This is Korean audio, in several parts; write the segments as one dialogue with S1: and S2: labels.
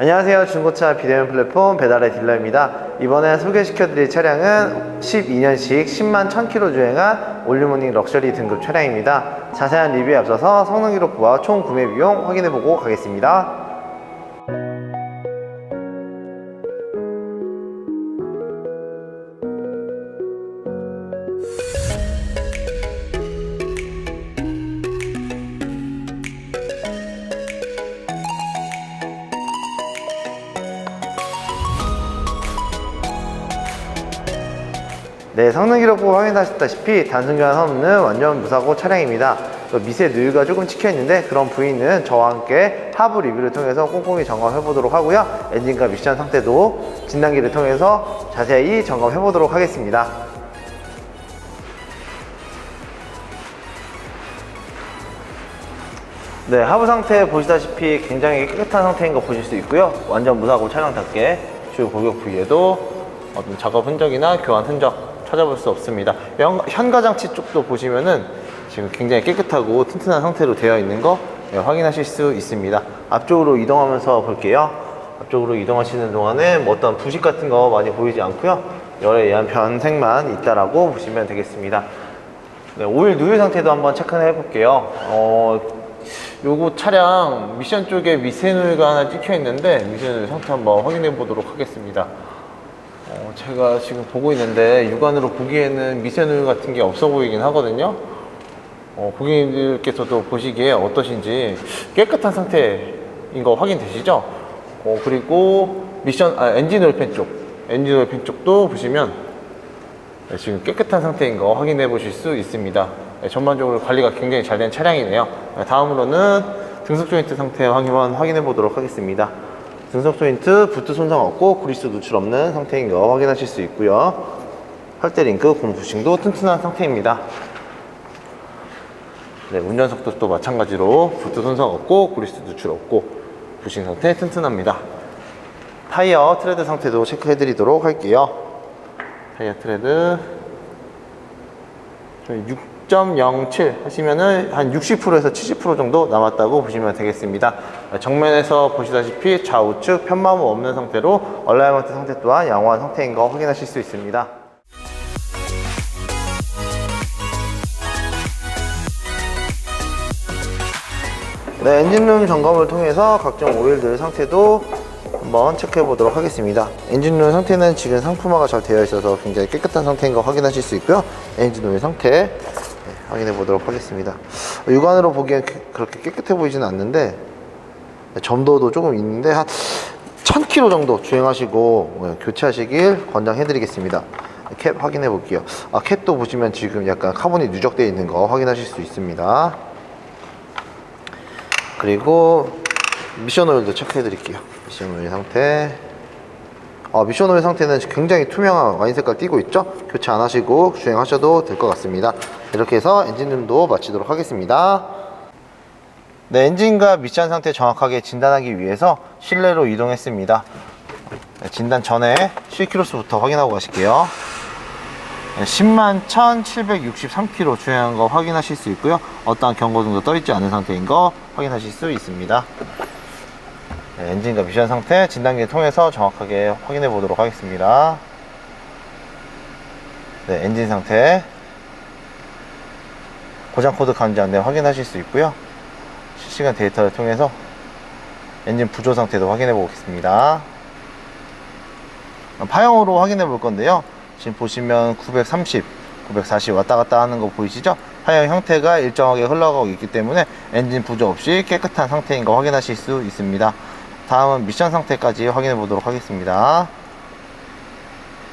S1: 안녕하세요. 중고차 비대면 플랫폼 배달의 딜러입니다. 이번에 소개시켜 드릴 차량은 12년식 10만 1000km 주행한 올리모닝 럭셔리 등급 차량입니다. 자세한 리뷰에 앞서서 성능 기록부와 총 구매 비용 확인해 보고 가겠습니다. 네, 성능 기록부 확인하셨다시피 단순 교환 없는 완전 무사고 차량입니다. 또 미세 누유가 조금 찍혀 있는데 그런 부위는 저와 함께 하부 리뷰를 통해서 꼼꼼히 점검해 보도록 하고요. 엔진과 미션 상태도 진단기를 통해서 자세히 점검해 보도록 하겠습니다. 네, 하부 상태 보시다시피 굉장히 깨끗한 상태인 거 보실 수 있고요. 완전 무사고 차량답게 주요 골격 부위에도 어떤 작업 흔적이나 교환 흔적 찾아볼 수 없습니다. 연- 현가장치 쪽도 보시면은 지금 굉장히 깨끗하고 튼튼한 상태로 되어 있는 거 네, 확인하실 수 있습니다. 앞쪽으로 이동하면서 볼게요. 앞쪽으로 이동하시는 동안에 뭐 어떤 부식 같은 거 많이 보이지 않고요. 열에 의한 변색만 있다라고 보시면 되겠습니다. 네, 오일 누유 상태도 한번 체크해 볼게요. 어, 요거 차량 미션 쪽에 미세누유가 하나 찍혀 있는데 미세누유 상태 한번 확인해 보도록 하겠습니다. 어, 제가 지금 보고 있는데 육안으로 보기에는 미세누유 같은 게 없어 보이긴 하거든요. 어, 고객님들께서도 보시기에 어떠신지 깨끗한 상태인 거 확인되시죠? 어, 그리고 미션, 아, 엔진 오일팬 쪽, 엔진 오일팬 쪽도 보시면 네, 지금 깨끗한 상태인 거 확인해 보실 수 있습니다. 네, 전반적으로 관리가 굉장히 잘 된 차량이네요. 네, 다음으로는 등속 조인트 상태 한번 확인해 보도록 하겠습니다. 등속 조인트 부트 손상 없고 그리스 누출 없는 상태인 거 확인하실 수 있고요. 팔대 링크 공 부싱도 튼튼한 상태입니다. 네, 운전석도 또 마찬가지로 부트 손상 없고 그리스 누출 없고 부싱 상태 튼튼합니다. 타이어 트레드 상태도 체크해 드리도록 할게요. 타이어 트레드 6.07 하시면은 한 60%에서 70% 정도 남았다고 보시면 되겠습니다. 정면에서 보시다시피 좌우측 편마모 없는 상태로 얼라이먼트 상태 또한 양호한 상태인 거 확인하실 수 있습니다. 네, 엔진룸 점검을 통해서 각종 오일들 상태도 한번 체크해 보도록 하겠습니다. 엔진룸 상태는 지금 상품화가 잘 되어 있어서 굉장히 깨끗한 상태인 거 확인하실 수 있고요. 엔진룸의 상태 네, 확인해 보도록 하겠습니다. 육안으로 보기엔 그- 그렇게 깨끗해 보이지는 않는데 네, 점도도 조금 있는데 한 1000km 정도 주행하시고 네, 교체하시길 권장해 드리겠습니다. 캡 확인해 볼게요. 아, 캡도 보시면 지금 약간 카본이 누적되어 있는 거 확인하실 수 있습니다. 그리고 미션 오일도 체크해 드릴게요. 미션 오일 상태. 어, 미션 오일 상태는 굉장히 투명한 와인 색깔 띄고 있죠? 교체 안 하시고 주행하셔도 될 것 같습니다. 이렇게 해서 엔진룸도 마치도록 하겠습니다. 네, 엔진과 미션 상태 정확하게 진단하기 위해서 실내로 이동했습니다. 네, 진단 전에 실키로수부터 확인하고 가실게요. 네, 10만 1763km 주행한 거 확인하실 수 있고요. 어떠한 경고등도 떠있지 않은 상태인 거 확인하실 수 있습니다. 네, 엔진과 미션 상태 진단기를 통해서 정확하게 확인해 보도록 하겠습니다. 네, 엔진 상태 고장 코드 감지 안내 확인하실 수 있고요. 실시간 데이터를 통해서 엔진 부조 상태도 확인해 보겠습니다. 파형으로 확인해 볼 건데요. 지금 보시면 930, 940 왔다 갔다 하는 거 보이시죠? 파형 형태가 일정하게 흘러가고 있기 때문에 엔진 부조 없이 깨끗한 상태인 거 확인하실 수 있습니다. 다음은 미션 상태까지 확인해 보도록 하겠습니다.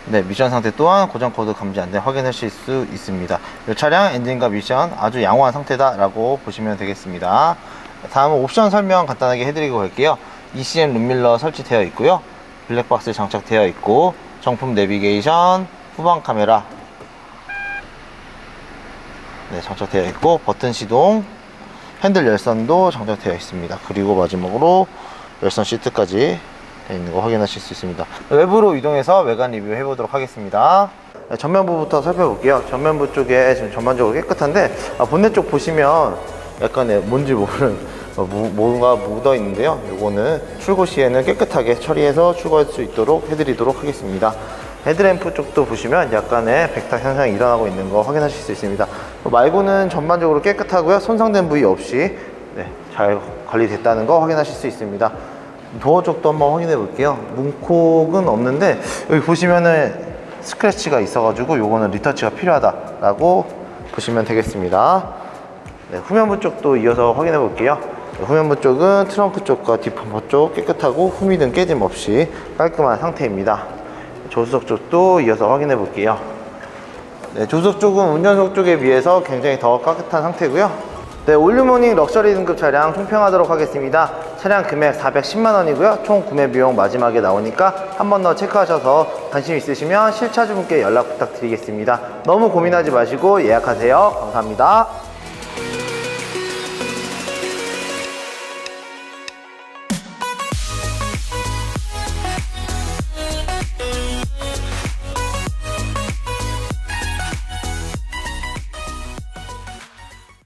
S1: 네, 미션 상태 또한 고장 코드 감지 안내 확인하실 수 있습니다. 이 차량 엔진과 미션 아주 양호한 상태다라고 보시면 되겠습니다. 다음은 옵션 설명 간단하게 해드리고 갈게요. ECM 룸밀러 설치되어 있고요. 블랙박스 장착되어 있고 정품 내비게이션, 후방 카메라 네, 장착되어 있고 버튼 시동, 핸들 열선도 장착되어 있습니다. 그리고 마지막으로 열선 시트까지 되어 있는 거 확인하실 수 있습니다. 외부로 이동해서 외관 리뷰 해보도록 하겠습니다. 네, 전면부부터 살펴볼게요. 전면부 쪽에 지금 전반적으로 깨끗한데 아, 본넷 쪽 보시면 약간의 뭔지 모르는 어, 무- 뭔가 묻어 있는데요. 요거는 출고 시에는 깨끗하게 처리해서 출고할 수 있도록 해드리도록 하겠습니다. 헤드램프 쪽도 보시면 약간의 백탁 현상이 일어나고 있는 거 확인하실 수 있습니다. 어, 말고는 전반적으로 깨끗하고요. 손상된 부위 없이 네, 잘 관리됐다는 거 확인하실 수 있습니다. 도어 쪽도 한번 확인해 볼게요. 문콕은 없는데 여기 보시면은 스크래치가 있어가지고 요거는 리터치가 필요하다라고 보시면 되겠습니다. 네, 후면부 쪽도 이어서 확인해 볼게요. 네, 후면부 쪽은 트렁크 쪽과 뒷범퍼 쪽 깨끗하고 후미등 깨짐 없이 깔끔한 상태입니다. 조수석 쪽도 이어서 확인해 볼게요. 네, 조수석 쪽은 운전석 쪽에 비해서 굉장히 더 깨끗한 상태고요. 네, 올류모닝 럭셔리 등급 차량 총평하도록 하겠습니다. 차량 금액 410만 원이고요. 총 구매 비용 마지막에 나오니까 한 번 더 체크하셔서 관심 있으시면 실차주분께 연락 부탁드리겠습니다. 너무 고민하지 마시고 예약하세요. 감사합니다.